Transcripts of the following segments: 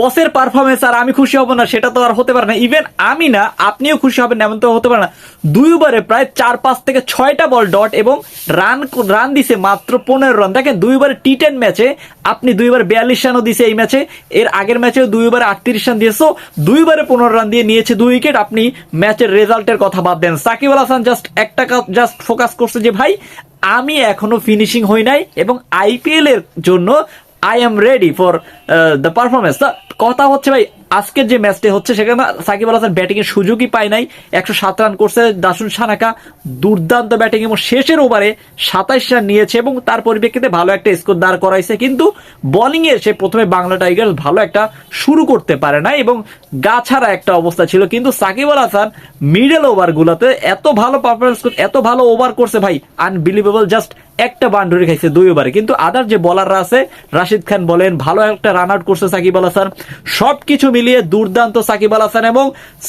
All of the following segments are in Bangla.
বসের পারফরমেন্স আর আমি খুশি হব না, সেটা তো আর হতে পারে না। ইভেন আমি না, আপনিও খুশি হবেন এমন তো হতে পারে না। দুই ওভারে প্রায় চার, পাঁচ থেকে ছয়টা বল ডট এবং রান রান দিছে মাত্র পনেরো রান দেখেন দুই ওভারে টি টেন ম্যাচে আপনি দুই ওভারে বিয়াল্লিশ রানও দিছে এই ম্যাচে এর আগের ম্যাচেও দুই ওভারে আটত্রিশ রান দিয়েছ। দুই ওভারে পনেরো রান দিয়ে নিয়েছে দুই উইকেট আপনি ম্যাচের রেজাল্টের কথা বাদ দেন। সাকিব আল হাসান জাস্ট একটা জাস্ট ফোকাস করছে যে, ভাই, আমি এখনও ফিনিশিং হই নাই এবং আইপিএল এর জন্য I am ready for the performance কথা হচ্ছে ভাই, আজকের যে ম্যাচটি হচ্ছে সেখানে সাকিব আল হাসান ব্যাটিং এর সুযোগই পায় নাই। একশো সাত রান করছে দাসুন সানাকা। দুর্দান্ত ব্যাটিং এবং শেষের ওভারে সাতাইশ রান নিয়েছে এবং তার পরিপ্রেক্ষিতে ভালো একটা স্কোর দাঁড় করাইছে। কিন্তু বোলিং এ সে প্রথমে বাংলা টাইগার্স ভালো একটা শুরু করতে পারে না এবং গা ছাড়া একটা অবস্থা ছিল। কিন্তু সাকিব আল হাসান মিডল ওভার গুলাতে এত ভালো পারফরমেন্স এত ভালো ওভার করছে ভাই। আনবিলিভেবল জাস্ট একটা বাউন্ডারি খাইছে দুই ওভারে কিন্তু আদার যে বলাররা আছে, রাশিদ খান বলেন, ভালো একটা রান আউট করছে সাকিব আল হাসান। সবকিছু মিলিয়ে দুর্দান্ত সাকিব আল হাসান এবং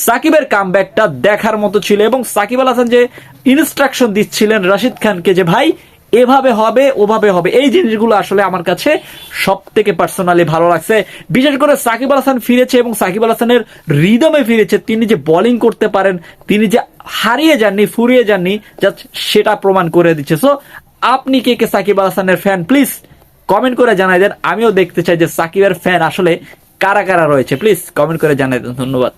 সাকিবের কামব্যাকটা দেখার মতো ছিল এবং সাকিব আল হাসান যে ইনস্ট্রাকশন দিচ্ছিলেন রাশিদ খানকে যে, ভাই, এভাবে হবে, ওভাবে হবে। এই জিনিসগুলো আসলে আমার কাছে সব থেকে পার্সোনালি ভালো লাগছে। বিশেষ করে সাকিব আল হাসান ফিরেছে এবং সাকিব আল হাসানের রিদমে ফিরেছে। তিনি যে বোলিং করতে পারেন, তিনি যে হারিয়ে যাননি, ফুরিয়ে যাননি জাস্ট সেটা প্রমাণ করে দিচ্ছে। সো আপনি কে কে সাকিব আল হাসানের ফ্যান প্লিজ কমেন্ট করে জানাই দেন। আমিও দেখতে চাই যে সাকিবের ফ্যান আসলে কারা কারা রয়েছে। প্লিজ কমেন্ট করে জানাই দেন। ধন্যবাদ।